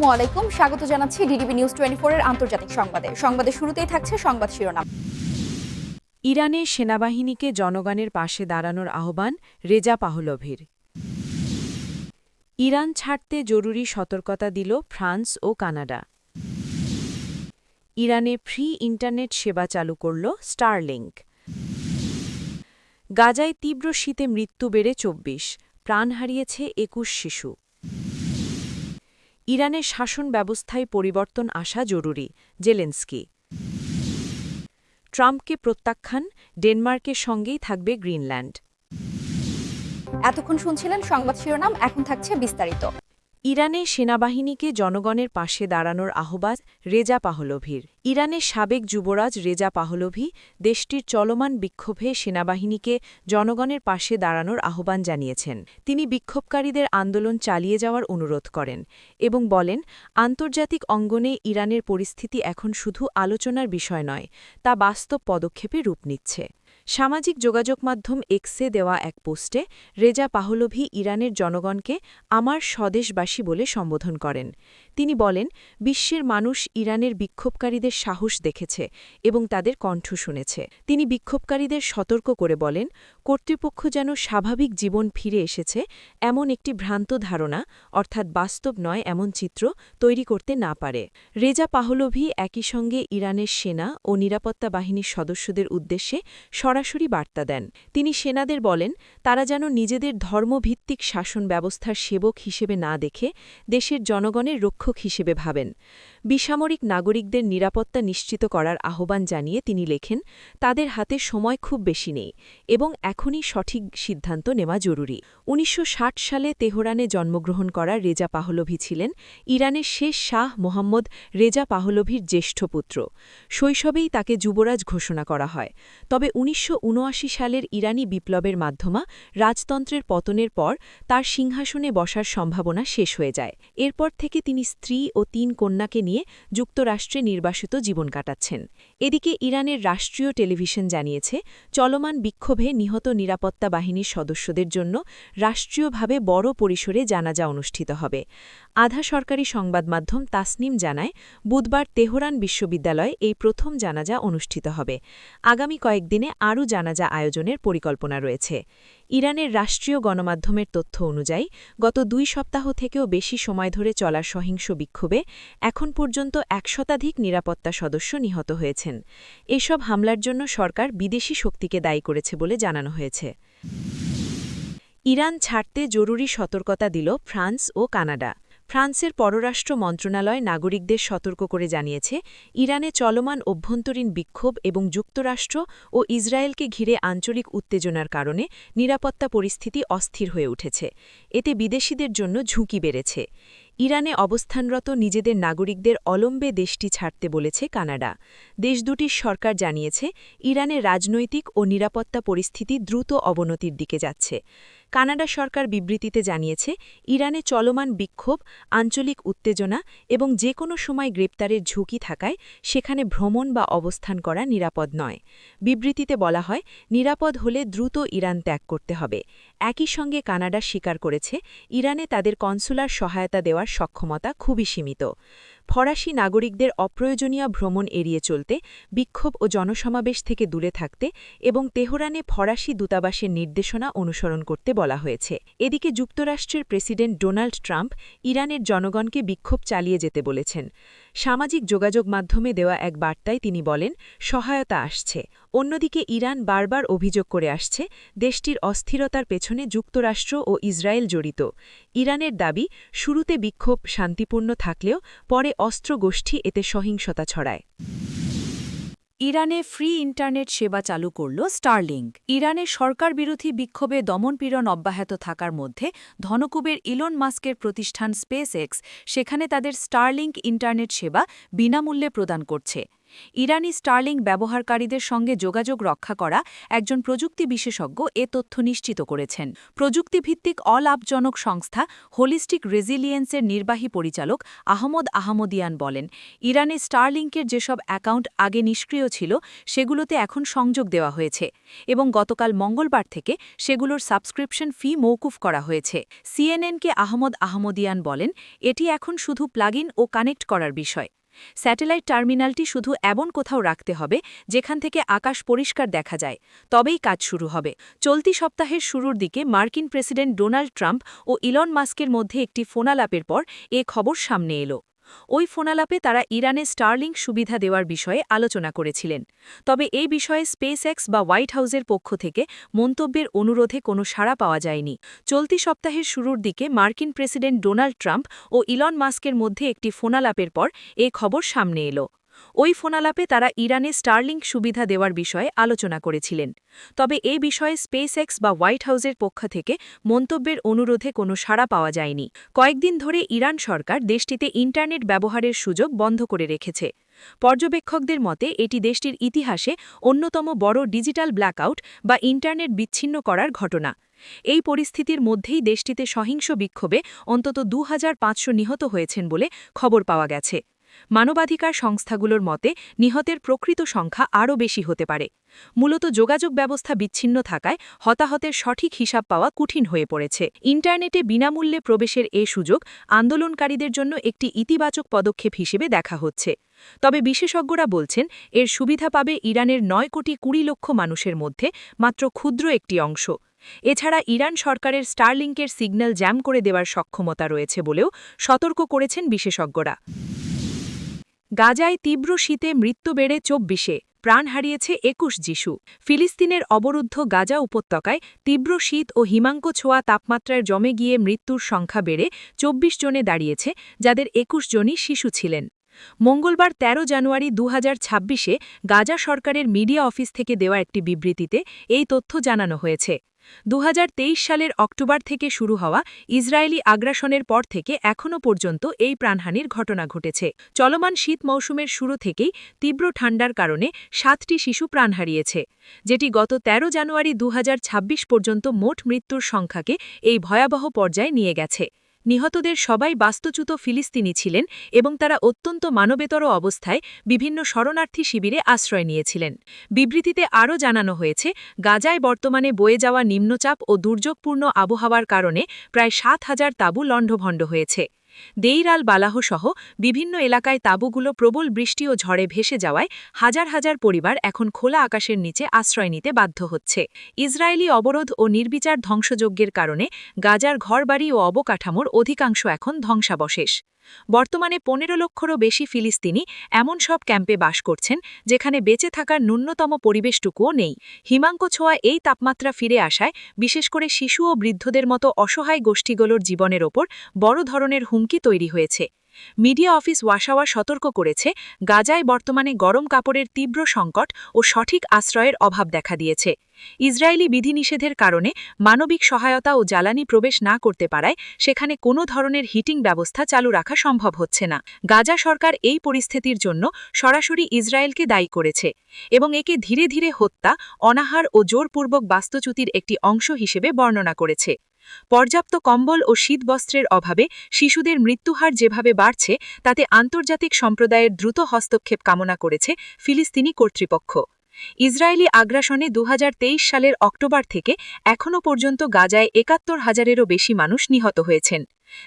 আসসালামু আলাইকুম। স্বাগত জানাচ্ছি ডিডিবি নিউজ টোয়েন্টি এর আন্তর্জাতিক সংবাদে। সংবাদের শুরুতেই থাকছে সংবাদ শিরোনাম। ইরানের সেনাবাহিনীকে জনগণের পাশে দাঁড়ানোর আহ্বান রেজা পাহলভির। ইরান ছাড়তে জরুরি সতর্কতা দিল ফ্রান্স ও কানাডা। ইরানে ফ্রি ইন্টারনেট সেবা চালু করল স্টারলিংক। গাজায় তীব্র শীতে মৃত্যু বেড়ে চব্বিশ। প্রাণ হারিয়েছে একুশ শিশু। ইরানের শাসন ব্যবস্থায় পরিবর্তন আসা জরুরি, জেলেন্সকি। ট্রাম্পকে প্রত্যাখ্যান, ডেনমার্কের সঙ্গেই থাকবে গ্রিনল্যান্ড। এতক্ষণ শুনছিলেন সংবাদ শিরোনাম, এখন থাকছে বিস্তারিত। ইরানে সেনাবাহিনীকে জনগণের পাশে দাঁড়ানোর আহ্বান রেজা পাহলভির। ইরানের সাবেক যুবরাজ রেজা পাহলভি দেশটির চলমান বিক্ষোভে সেনাবাহিনীকে জনগণের পাশে দাঁড়ানোর আহ্বান জানিয়েছেন। তিনি বিক্ষোভকারীদের আন্দোলন চালিয়ে যাওয়ার অনুরোধ করেন এবং বলেন, আন্তর্জাতিক অঙ্গনে ইরানের পরিস্থিতি এখন শুধু আলোচনার বিষয় নয়, তা বাস্তব পদক্ষেপে রূপ নিচ্ছে। সামাজিক যোগাযোগ মাধ্যম এক্সে দেওয়া এক পোস্টে রেজা পাহলভি ইরানের জনগণকে আমার স্বদেশবাসী বলে সম্বোধন করেন। তিনি বলেন, বিশ্বের মানুষ ইরানের বিক্ষোভকারীদের সাহস দেখেছে এবং তাদের কণ্ঠ শুনেছে। তিনি বিক্ষোভকারীদের সতর্ক করে বলেন, কর্তৃপক্ষ যেন স্বাভাবিক জীবন ফিরে এসেছে এমন একটি ভ্রান্ত ধারণা, অর্থাৎ বাস্তব নয়, এমন চিত্র তৈরি করতে না পারে। রেজা পাহলভি একই সঙ্গে ইরানের সেনা ও নিরাপত্তা বাহিনীর সদস্যদের উদ্দেশ্যে সরাসরি বার্তা দেন। তিনি সেনাদের বলেন, তারা যেন নিজেদের ধর্মভিত্তিক শাসন ব্যবস্থার সেবক হিসেবে না দেখে দেশের জনগণের রক্ষক হিসেবে ভাবেন। বেসামরিক নাগরিকদের নিরাপত্তা নিশ্চিত করার আহ্বান জানিয়ে তিনি লেখেন, তাদের হাতে সময় খুব বেশি নেই এবং এখনই সঠিক সিদ্ধান্ত নেওয়া জরুরি। উনিশশো সালে তেহরানে জন্মগ্রহণ করা রেজা পাহলভি ছিলেন ইরানের শেষ শাহ মোহাম্মদ রেজা পাহলভির জ্যেষ্ঠ পুত্র। শৈশবেই তাকে যুবরাজ ঘোষণা করা হয়। তবে উনিশশো উনআশি সালের ইরানি বিপ্লবের মাধ্যমা রাজতন্ত্রের পতনের পর তার সিংহাসনে বসার সম্ভাবনা শেষ হয়ে যায়। এরপর থেকে তিনি স্ত্রী ও তিন কন্যাকে নিয়ে যুক্তরাষ্ট্রে নির্বাসিত জীবন কাটাচ্ছেন। এদিকে ইরানের রাষ্ট্রীয় টেলিভিশন জানিয়েছে, চলমান বিক্ষোভে নিহত নিরাপত্তা বাহিনীর সদস্যদের জন্য রাষ্ট্রীয়ভাবে বড় পরিসরে জানাজা অনুষ্ঠিত হবে। আধা সরকারি সংবাদ মাধ্যম তাসনিম জানায়, বুধবার তেহরান বিশ্ববিদ্যালয়ে এই প্রথম জানাজা অনুষ্ঠিত হবে। আগামী কয়েকদিনে আরও জানাজা আয়োজনের পরিকল্পনা রয়েছে। ইরানের রাষ্ট্রীয় গণমাধ্যমের তথ্য অনুযায়ী, গত দুই সপ্তাহ থেকেও বেশি সময় ধরে চলা সহিংস বিক্ষোভে এখন পর্যন্ত এক শতাধিক নিরাপত্তা সদস্য নিহত হয়েছেন। এসব হামলার জন্য সরকার বিদেশি শক্তিকে দায়ী করেছে বলে জানানো হয়েছে। ইরান ছাড়তে জরুরি সতর্কতা দিল ফ্রান্স ও কানাডা। ফ্রান্সের পররাষ্ট্র মন্ত্রণালয় নাগরিকদের সতর্ক করে জানিয়েছে, ইরানে চলমান অভ্যন্তরীণ বিক্ষোভ এবং যুক্তরাষ্ট্র ও ইসরায়েলকে ঘিরে আঞ্চলিক উত্তেজনার কারণে নিরাপত্তা পরিস্থিতি অস্থির হয়ে উঠেছে। এতে বিদেশিদের জন্য ঝুঁকি বেড়েছে। ইরানে অবস্থানরত নিজেদের নাগরিকদের অলম্বে দেশটি ছাড়তে বলেছে কানাডা। দেশ দুটির সরকার জানিয়েছে ইরানের রাজনৈতিক ও নিরাপত্তা পরিস্থিতি দ্রুত অবনতির দিকে যাচ্ছে। কানাডা সরকার বিবৃতিতে জানিয়েছে, ইরানে চলমান বিক্ষোভ, আঞ্চলিক উত্তেজনা এবং যে কোনো সময় গ্রেপ্তারের ঝুঁকি থাকায় সেখানে ভ্রমণ বা অবস্থান করা নিরাপদ নয়। বিবৃতিতে বলা হয়, নিরাপদ হলে দ্রুত ইরান ত্যাগ করতে হবে। একই সঙ্গে কানাডা স্বীকার করেছে, ইরানে তাদের কনসুলার সহায়তা দেওয়ার সক্ষমতা খুবই সীমিত। ফরাসি নাগরিকদের অপ্রয়োজনীয় ভ্রমণ এড়িয়ে চলতে, বিক্ষোভ ও জনসমাবেশ থেকে দূরে থাকতে এবং তেহরানে ফরাসি দূতাবাসের নির্দেশনা অনুসরণ করতে বলা হয়েছে। এদিকে যুক্তরাষ্ট্রের প্রেসিডেন্ট ডোনাল্ড ট্রাম্প ইরানের জনগণকে বিক্ষোভ চালিয়ে যেতে বলেছেন। সামাজিক যোগাযোগ মাধ্যমে দেওয়া এক বার্তায় তিনি বলেন, সহায়তা আসছে। অন্যদিকে ইরান বারবার অভিযোগ করে আসছে, দেশটির অস্থিরতার পেছনে যুক্তরাষ্ট্র ও ইসরায়েল জড়িত। ইরানের দাবি, শুরুতে বিক্ষোভ শান্তিপূর্ণ থাকলেও পরে অস্ত্র গোষ্ঠী এতে সহিংসতা ছড়ায়। ইরানে ফ্রি ইন্টারনেট সেবা চালু করল স্টারলিংক। ইরানের সরকার বিরোধী বিক্ষোভে দমনপীড়ন অব্যাহত থাকার মধ্যে ধনকুবের ইলন মাস্কের প্রতিষ্ঠান স্পেস সেখানে তাদের স্টারলিংক ইন্টারনেট সেবা বিনামূল্যে প্রদান করছে। ইরানি স্টার্লিং ব্যবহারকারীদের সঙ্গে যোগাযোগ রক্ষা করা একজন প্রযুক্তি বিশেষজ্ঞ এ তথ্য নিশ্চিত করেছেন। প্রযুক্তিভিত্তিক অলাভজনক সংস্থা হোলিস্টিক রেজিলিয়েন্সের নির্বাহী পরিচালক আহমদ আহমদিয়ান বলেন, ইরানে স্টারলিংকের যেসব অ্যাকাউন্ট আগে নিষ্ক্রিয় ছিল, সেগুলোতে এখন সংযোগ দেওয়া হয়েছে এবং গতকাল মঙ্গলবার থেকে সেগুলোর সাবস্ক্রিপশন ফি মৌকুফ করা হয়েছে। সিএনএনকে আহমদ আহমদিয়ান বলেন, এটি এখন শুধু প্লাগ ও কানেক্ট করার বিষয়। স্যাটেলাইট টার্মিনালটি শুধু এমন কোথাও রাখতে হবে যেখান থেকে আকাশ পরিষ্কার দেখা যায়, তবেই কাজ শুরু হবে। চলতি সপ্তাহের শুরুর দিকে মার্কিন প্রেসিডেন্ট ডোনাল্ড ট্রাম্প ও ইলন মাস্কের মধ্যে একটি ফোনালাপের পর এ খবর সামনে এলো। ওই ফোনালাপে তারা ইরানে স্টারলিংক সুবিধা দেওয়ার বিষয়ে আলোচনা করেছিলেন। তবে এই বিষয়ে স্পেস এক্স বা হোয়াইট হাউসের পক্ষ থেকে মন্তব্যের অনুরোধে কোনো সাড়া পাওয়া যায়নি। চলতি সপ্তাহের শুরুর দিকে মার্কিন প্রেসিডেন্ট ডোনাল্ড ট্রাম্প ও ইলন মাস্কের মধ্যে একটি ফোনালাপের পর এ খবর সামনে এলো। ওই ফোনালাপে তারা ইরানে স্টারলিংক সুবিধা দেওয়ার বিষয়ে আলোচনা করেছিলেন। তবে এ বিষয়ে স্পেস বা হোয়াইট হাউসের পক্ষ থেকে মন্তব্যের অনুরোধে কোনো সাড়া পাওয়া যায়নি। কয়েকদিন ধরে ইরান সরকার দেশটিতে ইন্টারনেট ব্যবহারের সুযোগ বন্ধ করে রেখেছে। পর্যবেক্ষকদের মতে, এটি দেশটির ইতিহাসে অন্যতম বড় ডিজিটাল ব্ল্যাকআউট বা ইন্টারনেট বিচ্ছিন্ন করার ঘটনা। এই পরিস্থিতির মধ্যেই দেশটিতে সহিংস বিক্ষোভে অন্তত দু হাজার পাঁচশো নিহত হয়েছেন বলে খবর পাওয়া গেছে। মানবাধিকার সংস্থাগুলোর মতে, নিহতের প্রকৃত সংখ্যা আরও বেশি হতে পারে। মূলত যোগাযোগ ব্যবস্থা বিচ্ছিন্ন থাকায় হতাহতের সঠিক হিসাব পাওয়া কঠিন হয়ে পড়েছে। ইন্টারনেটে বিনামূল্যে প্রবেশের এ সুযোগ আন্দোলনকারীদের জন্য একটি ইতিবাচক পদক্ষেপ হিসেবে দেখা হচ্ছে। তবে বিশেষজ্ঞরা বলছেন, এর সুবিধা পাবে ইরানের নয় কোটি কুড়ি লক্ষ মানুষের মধ্যে মাত্র ক্ষুদ্র একটি অংশ। এছাড়া ইরান সরকারের স্টারলিংকের সিগন্যাল জ্যাম করে দেওয়ার সক্ষমতা রয়েছে বলেও সতর্ক করেছেন বিশেষজ্ঞরা। গাজায় তীব্র শীতে মৃত্যু বেড়ে চব্বিশে, প্রাণ হারিয়েছে একুশ যিশু। ফিলিস্তিনের অবরুদ্ধ গাজা উপত্যকায় তীব্র শীত ও হিমাঙ্ক ছোঁয়া তাপমাত্রায় জমে গিয়ে মৃত্যুর সংখ্যা বেড়ে চব্বিশ জনে দাঁড়িয়েছে, যাদের একুশ জনই শিশু ছিলেন। মঙ্গলবার ১৩ জানুয়ারি দু গাজা সরকারের মিডিয়া অফিস থেকে দেওয়া একটি বিবৃতিতে এই তথ্য জানানো হয়েছে। দু হাজার তেইশ সালের অক্টোবর থেকে শুরু হওয়া ইসরায়েলি আগ্রাসনের পর থেকে এখনও পর্যন্ত এই প্রাণহানির ঘটনা ঘটেছে। চলমান শীত মৌসুমের শুরু থেকেই তীব্র ঠান্ডার কারণে সাতটি শিশু প্রাণ হারিয়েছে, যেটি গত ১৩ জানুয়ারি দু হাজার ছাব্বিশ পর্যন্ত মোট মৃত্যুর সংখ্যাকে এই ভয়াবহ পর্যায়ে নিয়ে গেছে। নিহতদের সবাই বাস্তুচ্যুত ফিলিস্তিনি ছিলেন এবং তারা অত্যন্ত মানবেতর অবস্থায় বিভিন্ন শরণার্থী শিবিরে আশ্রয় নিয়েছিলেন। বিবৃতিতে আরও জানানো হয়েছে, গাজায় বর্তমানে বয়ে যাওয়া নিম্নচাপ ও দুর্যোগপূর্ণ আবহাওয়ার কারণে প্রায় সাত হাজার তাঁবু লণ্ডভণ্ড হয়েছে। দেইর বালাহসহ বালাহ সহ বিভিন্ন এলাকায় তাঁবুগুলো প্রবল বৃষ্টি ও ঝড়ে ভেসে যাওয়ায় হাজার হাজার পরিবার এখন খোলা আকাশের নিচে আশ্রয় নিতে বাধ্য হচ্ছে। ইসরায়েলি অবরোধ ও নির্বিচার ধ্বংসযজ্ঞের কারণে গাজার ঘরবাড়ি ও অবকাঠামোর অধিকাংশ এখন ধ্বংসাবশেষ। বর্তমানে পনেরো লক্ষরও বেশি ফিলিস্তিনি এমন সব ক্যাম্পে বাস করছেন, যেখানে বেঁচে থাকার ন্যূনতম পরিবেশটুকুও নেই। হিমাঙ্ক ছোঁয়া এই তাপমাত্রা ফিরে আসায়, বিশেষ করে শিশু ও বৃদ্ধদের মতো অসহায় গোষ্ঠীগুলোর জীবনের ওপর বড় ধরনের হুমকি তৈরি হয়েছে। মিডিয়া অফিস ওয়াসাওয়া সতর্ক করেছে, গাজায় বর্তমানে গরম কাপড়ের তীব্র সংকট ও সঠিক আশ্রয়ের অভাব দেখা দিয়েছে। ইসরায়েলি বিধিনিষেধের কারণে মানবিক সহায়তা ও জ্বালানি প্রবেশ না করতে পারায় সেখানে কোনো ধরনের হিটিং ব্যবস্থা চালু রাখা সম্ভব হচ্ছে না। গাজা সরকার এই পরিস্থিতির জন্য সরাসরি ইসরায়েলকে দায়ী করেছে এবং একে ধীরে ধীরে হত্যা, অনাহার ও জোরপূর্বক বাস্তুচ্যুতির একটি অংশ হিসেবে বর্ণনা করেছে। পর্যাপ্ত কম্বল ও শীতবস্ত্রের অভাবে শিশুদের মৃত্যুহার যেভাবে বাড়ছে, তাতে আন্তর্জাতিক সম্প্রদায়ের দ্রুত হস্তক্ষেপ কামনা করেছে ফিলিস্তিনি কর্তৃপক্ষ। ইসরায়েলি আগ্রাসনে দু হাজার তেইশ সালের অক্টোবর থেকে এখনও পর্যন্ত গাজায় একাত্তর হাজারেরও বেশি মানুষ নিহত হয়েছেন।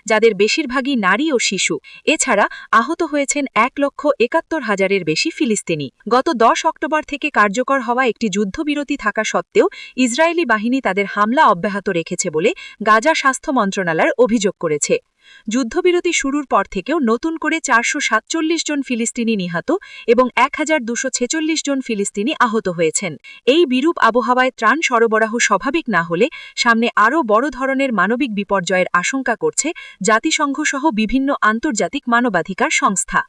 যাদের বেশিরভাগই নারী ও শিশু। এছাড়া আহত হয়েছেন এক লক্ষ একাত্তর হাজারের বেশি ফিলিস্তিনি। গত দশ অক্টোবর থেকে কার্যকর হওয়া একটি যুদ্ধবিরতি থাকা সত্ত্বেও ইসরায়েলি বাহিনী তাদের হামলা অব্যাহত রেখেছে বলে গাজা স্বাস্থ্য মন্ত্রণালয় অভিযোগ করেছে। যুদ্ধবিরতি শুরুর পর থেকেও নতুন করে চারশো সাতচল্লিশ জন ফিলিস্তিনি নিহত এবং এক জন ফিলিস্তিনি আহত হয়েছেন। এই বিরূপ আবহাওয়ায় ত্রাণ সরবরাহ স্বাভাবিক না হলে সামনে আরও বড় ধরনের মানবিক বিপর্যয়ের আশঙ্কা করছে জাতিসংঘসহ বিভিন্ন আন্তর্জাতিক মানবাধিকার সংস্থা।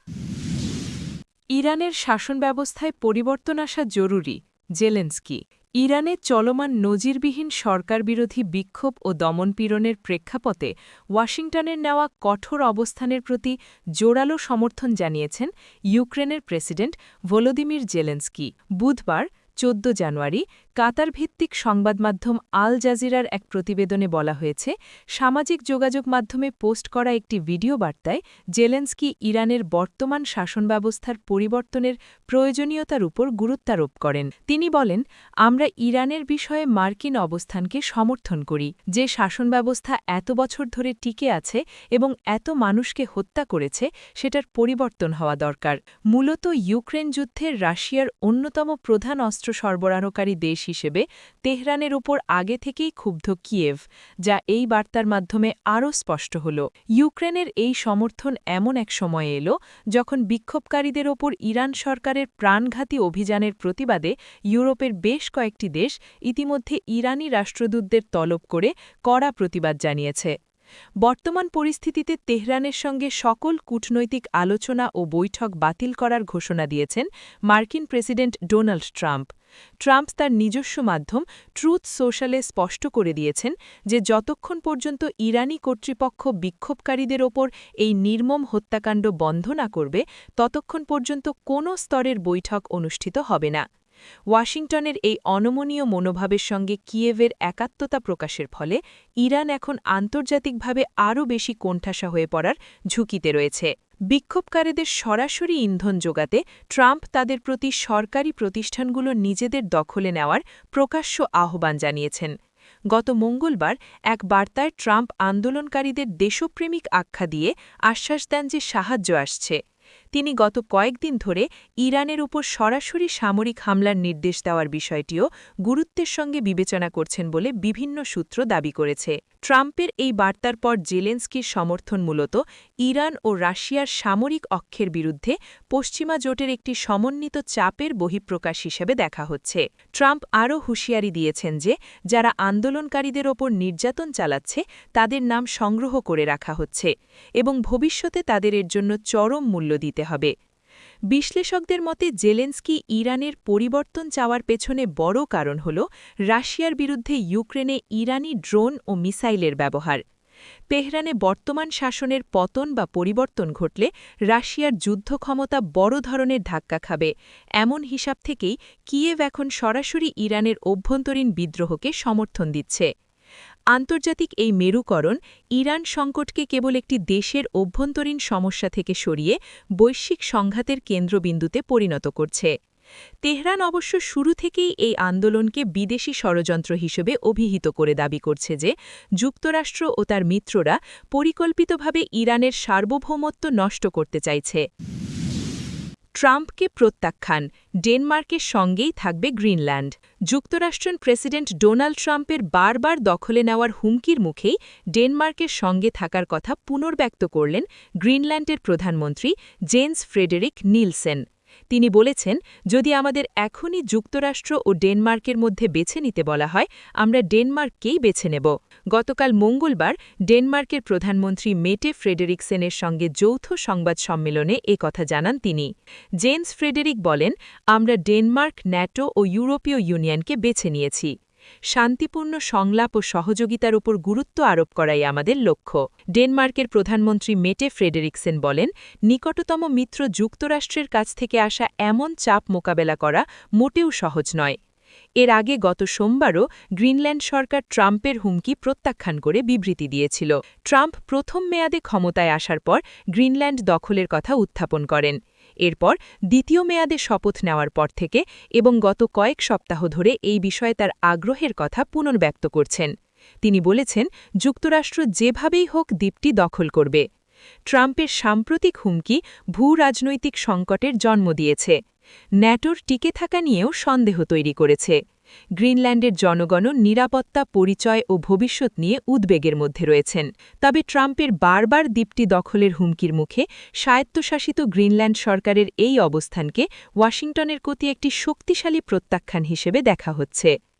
ইরানের শাসন ব্যবস্থায় পরিবর্তন আসা জরুরি, জেলেন্সকি। ইরানে চলমান নজিরবিহীন সরকারবিরোধী বিক্ষোভ ও দমনপীড়নের প্রেক্ষাপটে ওয়াশিংটনের নেওয়া কঠোর অবস্থানের প্রতি জোরালো সমর্থন জানিয়েছেন ইউক্রেনের প্রেসিডেন্ট ভলোদিমির জেলেন্সকি। বুধবার চোদ্দ জানুয়ারি কাতার ভিত্তিক সংবাদমাধ্যম আল জাজিরার এক প্রতিবেদনে বলা হয়েছে, সামাজিক যোগাযোগ মাধ্যমে পোস্ট করা একটি ভিডিও বার্তায় জেলেন্সকি ইরানের বর্তমান শাসন ব্যবস্থার পরিবর্তনের প্রয়োজনীয়তার উপর গুরুত্বারোপ করেন। তিনি বলেন, আমরা ইরানের বিষয়ে মার্কিন অবস্থানকে সমর্থন করি, যে শাসন ব্যবস্থা এত বছর ধরে টিকে আছে এবং এত মানুষকে হত্যা করেছে, সেটার পরিবর্তন হওয়া দরকার। মূলত ইউক্রেন যুদ্ধের রাশিয়ার অন্যতম প্রধান অস্ত্র সরবরাহকারী দেশ হিসেবে তেহরানের ওপর আগে থেকেই ক্ষুব্ধ কিয়েভ, যা এই বার্তার মাধ্যমে আরও স্পষ্ট হল। ইউক্রেনের এই সমর্থন এমন এক সময়ে এলো যখন বিক্ষোভকারীদের ওপর ইরান সরকারের প্রাণঘাতী অভিযানের প্রতিবাদে ইউরোপের বেশ কয়েকটি দেশ ইতিমধ্যে ইরানি রাষ্ট্রদূতদের তলব করে কড়া প্রতিবাদ জানিয়েছে। বর্তমান পরিস্থিতিতে তেহরানের সঙ্গে সকল কূটনৈতিক আলোচনা ও বৈঠক বাতিল করার ঘোষণা দিয়েছেন মার্কিন প্রেসিডেন্ট ডোনাল্ড ট্রাম্প। ট্রাম্প তার নিজস্ব মাধ্যম ট্রুথ সোশ্যালে স্পষ্ট করে দিয়েছেন যে যতক্ষণ পর্যন্ত ইরানি কর্তৃপক্ষ বিক্ষোভকারীদের ওপর এই নির্মম হত্যাকাণ্ড বন্ধ না করবে, ততক্ষণ পর্যন্ত কোনো স্তরের বৈঠক অনুষ্ঠিত হবে না। ওয়াশিংটনের এই অনমনীয় মনোভাবের সঙ্গে কিয়েভের একাত্মতা প্রকাশের ফলে ইরান এখন আন্তর্জাতিকভাবে আরও বেশি কোণঠাসা হয়ে পড়ার ঝুঁকিতে রয়েছে। বিক্ষোভকারীদের সরাসরি ইন্ধন যোগাতে ট্রাম্প তাদের প্রতি সরকারি প্রতিষ্ঠানগুলো নিজেদের দখলে নেওয়ার প্রকাশ্য আহ্বান জানিয়েছেন। গত মঙ্গলবার এক বার্তায় ট্রাম্প আন্দোলনকারীদের দেশপ্রেমিক আখ্যা দিয়ে আশ্বাস দেন যে সাহায্য আসছে। তিনি গত কয়েকদিন ধরে ইরানের উপর সরাসরি সামরিক হামলার নির্দেশ দেওয়ার বিষয়টিও গুরুত্বের সঙ্গে বিবেচনা করছেন বলে বিভিন্ন সূত্র দাবি করেছে। ট্রাম্পের এই বার্তার পর জেলেন্সকির সমর্থন মূলত ইরান ও রাশিয়ার সামরিক অক্ষের বিরুদ্ধে পশ্চিমা জোটের একটি সমন্বিত চাপের বহিঃপ্রকাশ হিসেবে দেখা হচ্ছে। ট্রাম্প আরও হুঁশিয়ারি দিয়েছেন যে, যারা আন্দোলনকারীদের ওপর নির্যাতন চালাচ্ছে, তাদের নাম সংগ্রহ করে রাখা হচ্ছে এবং ভবিষ্যতে তাদের এর জন্য চরম মূল্য দিতে হবে। বিশ্লেষকদের মতে, জেলেন্সকি ইরানের পরিবর্তন চাওয়ার পেছনে বড় কারণ হল রাশিয়ার বিরুদ্ধে ইউক্রেনে ইরানি ড্রোন ও মিসাইলের ব্যবহার। তেহরানে বর্তমান শাসনের পতন বা পরিবর্তন ঘটলে রাশিয়ার যুদ্ধ ক্ষমতা বড় ধরনের ধাক্কা খাবে। এমন হিসাব থেকেই কিয়েভ এখন সরাসরি ইরানের অভ্যন্তরীণ বিদ্রোহকে সমর্থন দিচ্ছে। আন্তর্জাতিক এই মেরুকরণ ইরান সংকটকে কেবল একটি দেশের অভ্যন্তরীণ সমস্যা থেকে সরিয়ে বৈশ্বিক সংঘাতের কেন্দ্রবিন্দুতে পরিণত করছে। তেহরান অবশ্য শুরু থেকেই এই আন্দোলনকে বিদেশি ষড়যন্ত্র হিসেবে অভিহিত করে দাবি করছে যে, যুক্তরাষ্ট্র ও তার মিত্ররা পরিকল্পিতভাবে ইরানের সার্বভৌমত্ব নষ্ট করতে চাইছে। ট্রাম্পকে প্রত্যাখ্যান, ডেনমার্কের সঙ্গেই থাকবে গ্রিনল্যান্ড। যুক্তরাষ্ট্রের প্রেসিডেন্ট ডোনাল্ড ট্রাম্পের বারবার দখলে নেওয়ার হুমকির মুখেই ডেনমার্কের সঙ্গে থাকার কথা পুনর্ব্যক্ত করলেন গ্রিনল্যান্ডের প্রধানমন্ত্রী জেন্স ফ্রেডেরিক নিলসেন। তিনি বলেছেন, যদি আমাদের এখনই যুক্তরাষ্ট্র ও ডেনমার্কের মধ্যে বেছে নিতে বলা হয়, আমরা ডেনমার্ককেই বেছে নেব। গতকাল মঙ্গলবার ডেনমার্কের প্রধানমন্ত্রী মেটে ফ্রেডেরিকসেনের সঙ্গে যৌথ সংবাদ সম্মেলনে এ কথা জানান তিনি। জেন্স ফ্রেডেরিক বলেন, আমরা ডেনমার্ক, ন্যাটো ও ইউরোপীয় ইউনিয়নকে বেছে নিয়েছি। শান্তিপূর্ণ সংলাপ ও সহযোগিতার উপর গুরুত্ব আরোপ করাই আমাদের লক্ষ্য। ডেনমার্কের প্রধানমন্ত্রী মেটে ফ্রেডেরিকসেন বলেন, নিকটতম মিত্র যুক্তরাষ্ট্রের কাছ থেকে আসা এমন চাপ মোকাবেলা করা মোটেও সহজ নয়। এর আগে গত সোমবারও গ্রিনল্যান্ড সরকার ট্রাম্পের হুমকি প্রত্যাখ্যান করে বিবৃতি দিয়েছিল। ট্রাম্প প্রথম মেয়াদে ক্ষমতায় আসার পর গ্রিনল্যান্ড দখলের কথা উত্থাপন করেন। এরপর দ্বিতীয় মেয়াদে শপথ নেওয়ার পর থেকে এবং গত কয়েক সপ্তাহ ধরে এই বিষয়ে তার আগ্রহের কথা পুনর্ব্যক্ত করছেন। তিনি বলেছেন, যুক্তরাষ্ট্র যেভাবেই হোক দ্বীপটি দখল করবে। ট্রাম্পের সাম্প্রতিক হুমকি ভূ রাজনৈতিক সংকটের জন্ম দিয়েছে। ন্যাটোর টিকে থাকা নিয়েও সন্দেহ তৈরি করেছে। গ্রিনল্যান্ডের জনগণ নিরাপত্তা, পরিচয় ও ভবিষ্যৎ নিয়ে উদ্বেগের মধ্যে রয়েছেন। তবে ট্রাম্পের বারবার দ্বীপটি দখলের হুমকির মুখে স্বায়ত্তশাসিত গ্রিনল্যান্ড সরকারের এই অবস্থানকে ওয়াশিংটনের প্রতি একটি শক্তিশালী প্রত্যাখ্যান হিসেবে দেখা হচ্ছে।